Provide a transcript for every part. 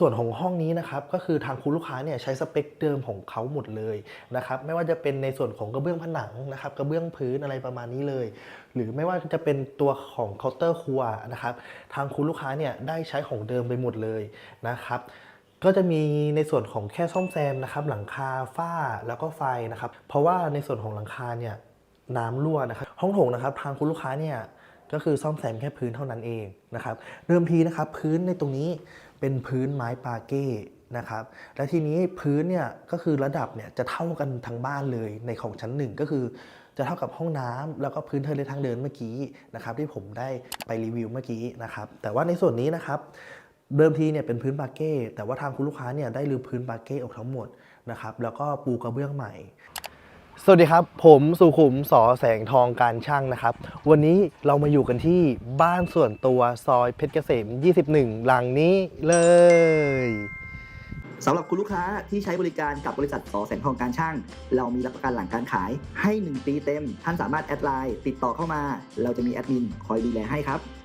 ส่วนของห้องนี้นะครับก็คือทางคุณลูกค้าเนี่ยใช้สเปคเดิมของเขาหมดเลยนะครับไม่ว่าจะเป็นในส่วนของกระเบื้องผนังนะครับกระเบื้องพื้นอะไรประมาณนี้เลย หรือไม่ว่าจะเป็นตัวของเคาน์เตอร์ครัวนะครับทางคุณลูกค้าเนี่ยได้ใช้ของเดิมไปหมดเลยนะครับก็จะมีในส่วนของแค่ซ่อมแซมนะครับหลังคาฝ้าแล้วก็ไฟนะครับเพราะว่าในส่วนของหลังคาเนี่ยน้ำรั่วนะครับห้องโถงนะครับทางคุณลูกค้าเนี่ยก็คือซ่อมแซมแค่พื้นเท่านั้นเองนะครับเริ่มทีนะครับพื้นในตรงนี้ เป็นพื้นไม้ปาเก้นะครับ และทีนี้พื้นเนี่ยก็คือระดับเนี่ยจะเท่ากันทั้งบ้านเลยในของชั้นหนึ่งก็คือจะเท่ากับห้องน้ำแล้วก็พื้นเทเลทางเดินเมื่อกี้นะครับ ที่ผมได้ไปรีวิวเมื่อกี้นะครับ แต่ว่าในส่วนนี้นะครับเดิมทีเนี่ยเป็นพื้นปาเก้แต่ว่าทางคุณลูกค้าเนี่ยได้รื้อพื้นปาเก้ออกทั้งหมดนะครับแล้วก็ปูกระเบื้องใหม่ สวัสดีครับ ผมสุขุมสอแสงทองการช่างนะครับ วันนี้เรามาอยู่กันที่บ้านส่วนตัวซอยเพชรเกษม 21 หลังนี้เลยสำหรับคุณลูกค้าที่ใช้บริการกับบริษัทสอแสงทองการช่าง เรามีรับประกันหลังการขายให้ 1 ปีเต็ม ท่านสามารถแอดไลน์ติดต่อเข้ามา เราจะมีแอดมินคอยดูแลให้ครับ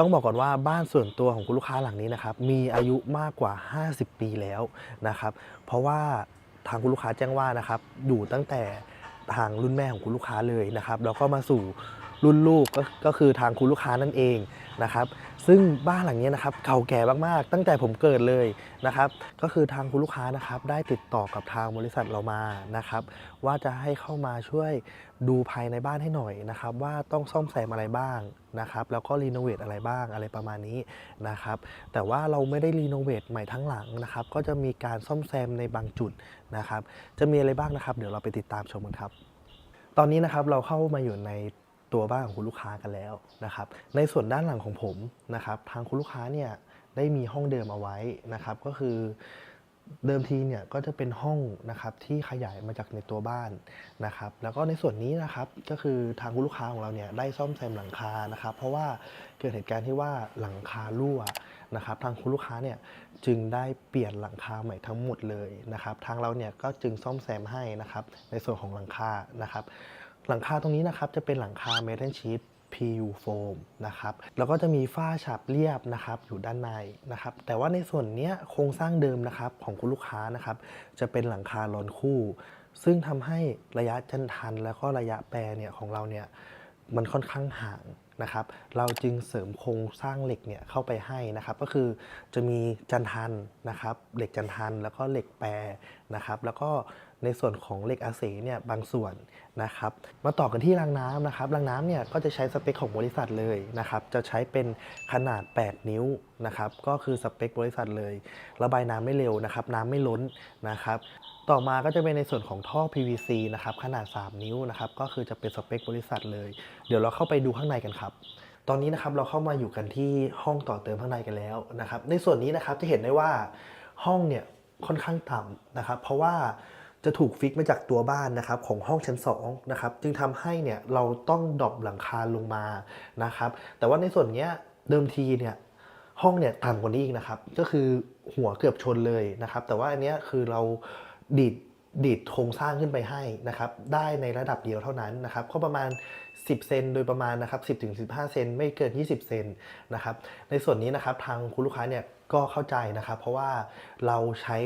ต้องบอกก่อนว่าบ้านส่วนตัวของคุณลูกค้าหลังนี้นะครับมีอายุมากกว่า 50 ปีแล้วนะครับเพราะว่าทางคุณลูกค้าแจ้งว่านะครับอยู่ตั้งแต่ทางรุ่นแม่ของคุณลูกค้าเลยนะครับแล้วก็มาสู่ รุ่นลูกก็ก็คือทางคุณลูกค้านั่นเองนะครับ ซึ่งบ้านหลังนี้นะครับเก่าแก่มากๆ ตั้งแต่ผมเกิดเลยนะครับ ก็คือทางคุณลูกค้านะครับได้ติดต่อกับทางบริษัทเรามานะครับ ว่าจะให้เข้ามาช่วยดูภายในบ้านให้หน่อยนะครับ ว่าต้องซ่อมแซมอะไรบ้างนะครับ แล้วก็รีโนเวทอะไรบ้างอะไรประมาณนี้นะครับ แต่ว่าเราไม่ได้รีโนเวทใหม่ทั้งหลังนะครับ ก็จะมีการซ่อมแซมในบางจุดนะครับ จะมีอะไรบ้างนะครับ เดี๋ยวเราไปติดตามชมกันครับ ตอนนี้นะครับเราเข้ามาอยู่ใน ตัวบ้านของคุณลูกค้ากันแล้วนะครับ ในส่วนด้านหลังของผมนะครับ ทางคุณลูกค้าเนี่ยได้มีห้องเดิมเอาไว้นะครับ ก็คือเดิมทีเนี่ยก็จะเป็นห้องนะครับที่ขยายมาจากในตัวบ้านนะครับ แล้วก็ในส่วนนี้นะครับก็คือทางคุณลูกค้าของเราเนี่ยได้ซ่อมแซมหลังคานะครับ เพราะว่าเกิดเหตุการณ์ที่ว่าหลังคารั่วนะครับ ทางคุณลูกค้าเนี่ยจึงได้เปลี่ยนหลังคาใหม่ทั้งหมดเลยนะครับ ทางเราเนี่ยก็จึงซ่อมแซมให้นะครับ ในส่วนของหลังคานะครับ หลังคาตรงนี้นะครับจะเป็นหลังคาเมทัลชีท PU foam นะครับ แล้วก็จะมีฝ้าฉาบเรียบนะครับอยู่ด้านในนะครับ แต่ว่าในส่วนเนี้ยโครงสร้างเดิมนะครับของคุณลูกค้านะครับ จะเป็นหลังคาลอนคู่ ซึ่งทำให้ระยะจันทัน แล้วก็ระยะแปรเนี่ยของเราเนี่ยมันค่อนข้างห่าง นะครับ เราจึงเสริมโครงสร้างเหล็กเนี่ยเข้าไปให้นะครับ ก็คือจะมีจันทันนะครับ เหล็กจันทันแล้วก็เหล็กแปรนะครับ แล้วก็ในส่วนของเหล็กอาเสเนี่ยบางส่วนนะครับ มาต่อกันที่รางน้ำนะครับ รางน้ำเนี่ยก็จะใช้สเปคของบริษัทเลยนะครับ จะใช้เป็นขนาด 8 นิ้วนะครับ ก็คือสเปคบริษัทเลย ระบายน้ำไม่เร็วนะครับ น้ำไม่ล้นนะครับต่อมาก็จะเป็นในส่วนของท่อ PVC นะครับขนาด 3 นิ้วนะครับก็คือจะเป็นสเปคบริษัทเลย เดี๋ยวเราเข้าไปดูข้างในกันครับตอนนี้นะครับเราเข้ามาอยู่กันที่ห้องต่อเติมข้างในกันแล้วนะครับในส่วนนี้นะครับจะเห็นได้ว่าห้องเนี่ยค่อนข้างต่ำนะครับ เพราะว่าจะถูกฟิกมาจากตัวบ้านนะครับของห้องชั้น2นะครับจึงทำให้เนี่ยเราต้องดรอปหลังคาลงมานะครับแต่ว่าในส่วนเนี้ยเดิมทีเนี่ยห้องเนี่ยต่ำกว่านี้อีกนะครับก็คือหัวเกือบชนเลยนะครับแต่ว่าอันเนี้ยคือเราดีดดีดโครงสร้างขึ้นไปให้นะครับได้ในระดับเดียวเท่านั้นนะครับก็ประมาณ 10 เซนโดยประมาณนะครับ10ถึง15 เซนไม่เกิน 20 เซนนะครับในส่วนนี้นะครับทางคุณลูกค้าเนี่ยก็เข้าใจนะครับ เพราะว่าเราใช้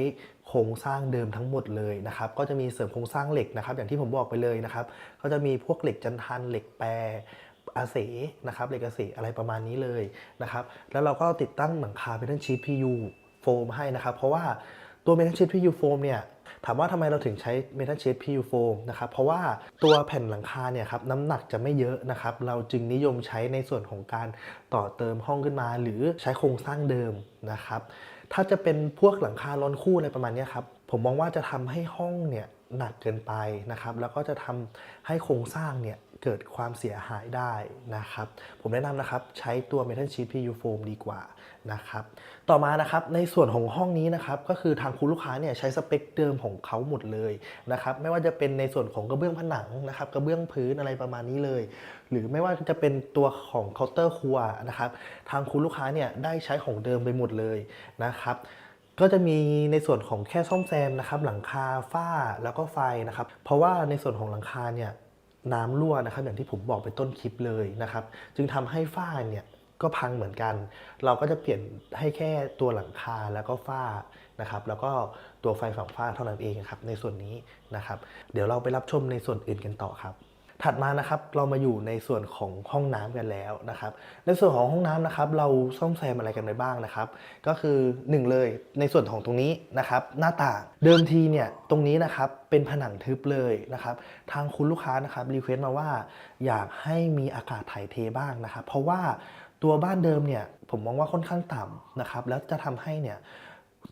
โครงสร้างเดิมทั้งหมดเลยนะครับ ก็จะมีเสริมโครงสร้างเหล็กนะครับ อย่างที่ผมบอกไปเลยนะครับ ก็จะมีพวกเหล็กจันทันเหล็กแปรอาเสนะครับเหล็กอาเสอะไรประมาณนี้เลยนะครับ แล้วเราก็ติดตั้งหลังคาเป็นชีท PU โฟมให้นะครับ เพราะว่าตัวเมทัลชีท PU โฟมเนี่ย ถามว่าทำไมเราถึงใช้เมทัลชีท PU โฟมนะครับ เพราะว่าตัวแผ่นหลังคาเนี่ยครับน้ำหนักจะไม่เยอะนะครับ เราจึงนิยมใช้ในส่วนของการต่อเติมห้องขึ้นมา หรือใช้โครงสร้างเดิมนะครับ ถ้าจะเป็นพวกหลังคาล้อนคู่อะไรประมาณนี้ครับ ผมมองว่าจะทำให้ห้องเนี่ยหนักเกินไปนะครับ แล้วก็จะทำให้โครงสร้างเนี่ย เกิดความเสียหายได้นะครับ ผมแนะนำนะครับใช้ตัว Metal Sheet PU Foam ดีกว่านะครับ ต่อมานะครับในส่วนของห้องนี้นะครับก็คือทางคุณลูกค้าเนี่ยใช้สเปคเดิมของเขาหมดเลยนะครับไม่ว่าจะเป็นในส่วนของกระเบื้องผนังนะครับกระเบื้องพื้นอะไรประมาณนี้เลย หรือไม่ว่าจะเป็นตัวของเคาน์เตอร์ครัวนะครับทางคุณลูกค้าเนี่ยได้ใช้ของเดิมไปหมดเลยนะครับก็จะมีในส่วนของแค่ซ่อมแซมนะครับหลังคาฝ้าแล้วก็ไฟนะครับ เพราะว่าในส่วนของหลังคาเนี่ย น้ำรั่วนะครับอย่างที่ผมบอกไปต้นคลิปเลยนะครับ จึงทำให้ฝ้าเนี่ยก็พังเหมือนกัน เราก็จะเปลี่ยนให้แค่ตัวหลังคาแล้วก็ฝ้านะครับ แล้วก็ตัวไฟฝั่งฝ้าเท่านั้นเองครับในส่วนนี้นะครับ เดี๋ยวเราไปรับชมในส่วนอื่นกันต่อครับ ถัดมานะครับเรามาอยู่ในส่วนของห้องน้ำกันแล้วนะครับ ในส่วนของห้องน้ำนะครับ เราซ่อมแซมอะไรกันไปบ้างนะครับ ก็คือหนึ่งเลยในส่วนของตรงนี้นะครับ หน้าต่างเดิมทีเนี่ยตรงนี้นะครับเป็นผนังทึบเลยนะครับ ทางคุณลูกค้านะครับรีเควสต์มาว่าอยากให้มีอากาศถ่ายเทบ้างนะครับ เพราะว่าตัวบ้านเดิมเนี่ยผมมองว่าค่อนข้างต่ำนะครับ แล้วจะทำให้เนี่ย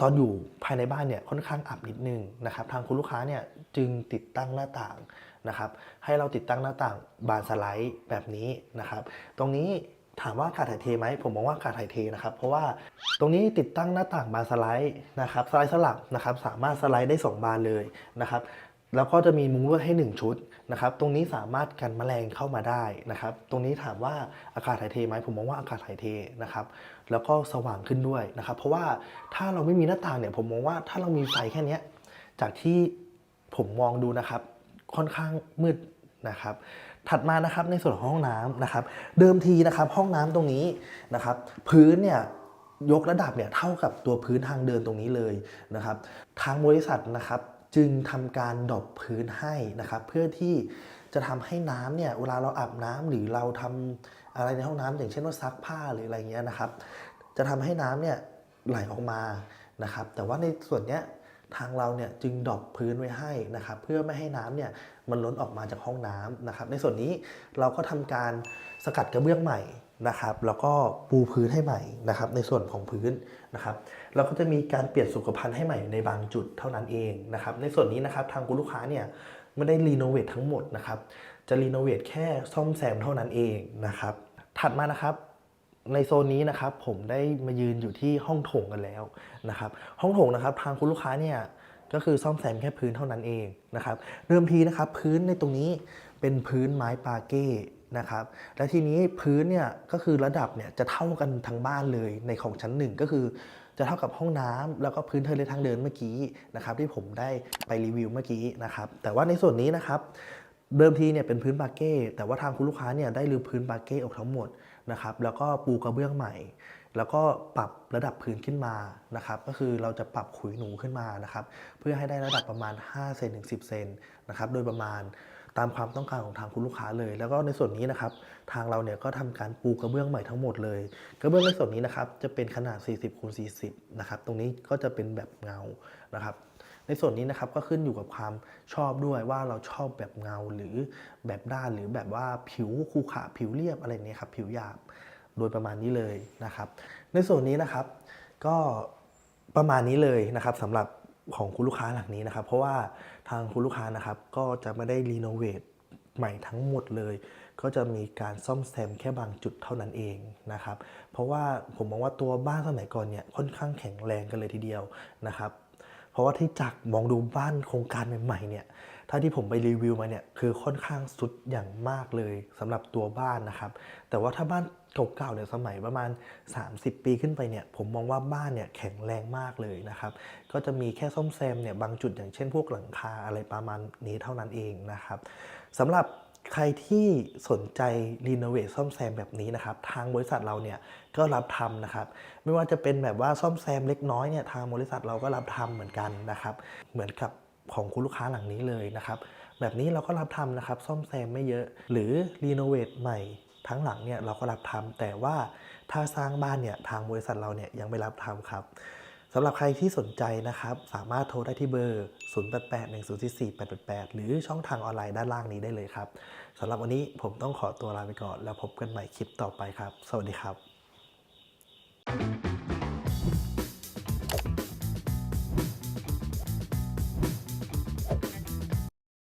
ตอนอยู่ภายในบ้านเนี่ยค่อนข้างอับนิดนึงนะครับ ทางคุณลูกค้าเนี่ยจึงติดตั้งหน้าต่าง นะครับ ให้เราติดตั้งหน้าต่างบานสไลด์แบบนี้นะครับ ตรงนี้ถามว่าอากาศถ่ายเทไหมผมมองว่าอากาศถ่ายเทนะครับ เพราะว่าตรงนี้ติดตั้งหน้าต่างบานสไลด์นะครับสไลด์สลับนะครับ สามารถสไลด์ได้ 2 บานเลยนะครับแล้วก็จะมีมุ้งลวดให้ 1 ชุดนะครับ ตรงนี้สามารถกันแมลงเข้ามาได้นะครับ ตรงนี้ถามว่าอากาศถ่ายเทไหมผมมองว่าอากาศถ่ายเทนะครับ แล้วก็สว่างขึ้นด้วยนะครับ เพราะว่าถ้าเราไม่มีหน้าต่างเนี่ยผมมองว่าถ้าเรามีไฟแค่เนี้ยจากที่ผมมองดูนะครับ ค่อนข้างมืดนะครับ ถัดมานะครับในส่วนของห้องน้ำนะครับ เดิมทีนะครับห้องน้ำตรงนี้นะครับ พื้นเนี่ยยกระดับเนี่ยเท่ากับตัวพื้นทางเดินตรงนี้เลยนะครับ ทางบริษัทนะครับจึงทำการดอบพื้นให้นะครับ เพื่อที่จะทำให้น้ำเนี่ยเวลาเราอาบน้ำหรือเราทำอะไรในห้องน้ำอย่างเช่นว่าซักผ้าหรืออะไรเงี้ยนะครับ จะทำให้น้ำเนี่ยไหลออกมานะครับ แต่ว่าในส่วนเนี้ย ทางเราเนี่ยจึงดรอปพื้นไว้ให้นะครับเพื่อไม่ให้น้ำเนี่ยมันล้นออกมาจากห้องน้ำนะครับ ในส่วนนี้เราก็ทำการสกัดกระเบื้องใหม่นะครับแล้วก็ปูพื้นให้ใหม่นะครับในส่วนของพื้นนะครับเราก็จะมีการเปลี่ยนสุขภัณฑ์ให้ใหม่ในบางจุดเท่านั้นเองนะครับในส่วนนี้นะครับทางคุณลูกค้าเนี่ยไม่ได้รีโนเวททั้งหมดนะครับจะรีโนเวทแค่ซ่อมแซมเท่านั้นเองนะครับถัดมานะครับ ในโซนนี้นะครับผมได้มายืนอยู่ที่ห้องโถงกันแล้วนะครับห้องโถงนะครับทางคุณลูกค้าเนี่ยก็คือซ่อมแซมแค่พื้นเท่านั้นเองนะครับเดิมทีนะครับพื้นในตรงนี้เป็นพื้นไม้ปาเก้นะครับและทีนี้พื้นเนี่ยก็คือระดับเนี่ยจะเท่ากันทั้งบ้านเลยในของชั้นหนึ่งก็คือจะเท่ากับห้องน้ำแล้วก็พื้นเทอร์เลทางเดินเมื่อกี้นะครับที่ผมได้ไปรีวิวเมื่อกี้นะครับแต่ว่าในส่วนนี้นะครับเดิมทีเนี่ยเป็นพื้นปาเก้แต่ว่าทางคุณลูกค้าเนี่ยได้รื้อพื้นปาเก้ออกทั้งหมด นะครับแล้วก็ปูกระเบื้องใหม่ แล้วก็ปรับระดับพื้นขึ้นมานะครับก็คือเราจะปรับขุยหนูขึ้นมานะครับเพื่อให้ได้ระดับประมาณ5เซนถึง10เซนนะครับโดยประมาณตามความต้องการของทางคุณลูกค้าเลย แล้วก็ในส่วนนี้นะครับทางเราเนี่ยก็ทำการปูกระเบื้องใหม่ทั้งหมดเลย กระเบื้องในส่วนนี้นะครับจะเป็นขนาด 40คูณ40นะครับตรงนี้ก็จะเป็นแบบเงานะครับ ส่วนนี้นะครับก็ขึ้นอยู่กับความชอบด้วยว่าเราชอบแบบเงาหรือแบบด้านหรือแบบว่าผิวคูขระผิวเรียบอะไรนี้ครับผิวหยาบโดยประมาณนี้เลยนะครับ ในส่วนนี้นะครับก็ประมาณนี้เลยนะครับสำหรับของคุณลูกค้าหลังนี้นะครับ เพราะว่าทางคุณลูกค้านะครับก็จะไม่ได้รีโนเวทใหม่ทั้งหมดเลย ก็จะมีการซ่อมแซมแค่บางจุดเท่านั้นเองนะครับ เพราะว่าผมมองว่าตัวบ้านสมัยก่อนเนี่ยค่อนข้างแข็งแรงกันเลยทีเดียวนะครับ เพราะว่าที่จากมองดูบ้านโครงการใหม่ๆเนี่ยถ้าที่ผมไปรีวิวมาเนี่ยคือค่อนข้างสุดอย่างมากเลยสำหรับตัวบ้านนะครับ แต่ว่าถ้าบ้านเก่าๆเนี่ยสมัยประมาณ 30 ปีขึ้นไปเนี่ยผมมองว่าบ้านเนี่ยแข็งแรงมากเลยนะครับก็จะมีแค่ซ่อมแซมเนี่ยบางจุดอย่างเช่นพวกหลังคาอะไรประมาณนี้เท่านั้นเองนะครับสำหรับ ใครที่สนใจรีโนเวทซ่อมแซมแบบนี้นะครับ ทางบริษัทเราเนี่ยก็รับทำนะครับ ไม่ว่าจะเป็นแบบว่าซ่อมแซมเล็กน้อยเนี่ยทางบริษัทเราก็รับทำเหมือนกันนะครับ เหมือนกับของคุณลูกค้าหลังนี้เลยนะครับ แบบนี้เราก็รับทำนะครับ ซ่อมแซมไม่เยอะหรือรีโนเวทใหม่ทั้งหลังเนี่ยเราก็รับทำแต่ว่าถ้าสร้างบ้านเนี่ยทางบริษัทเราเนี่ยยังไม่รับทำครับ สำหรับใครที่สนใจนะครับ สามารถโทรได้ที่เบอร์ 0881044888 หรือช่องทางออนไลน์ด้านล่างนี้ได้เลยครับสำหรับวันนี้ผมต้องขอตัวลาไปก่อน แล้วพบกันใหม่คลิปต่อไปครับ สวัสดีครับ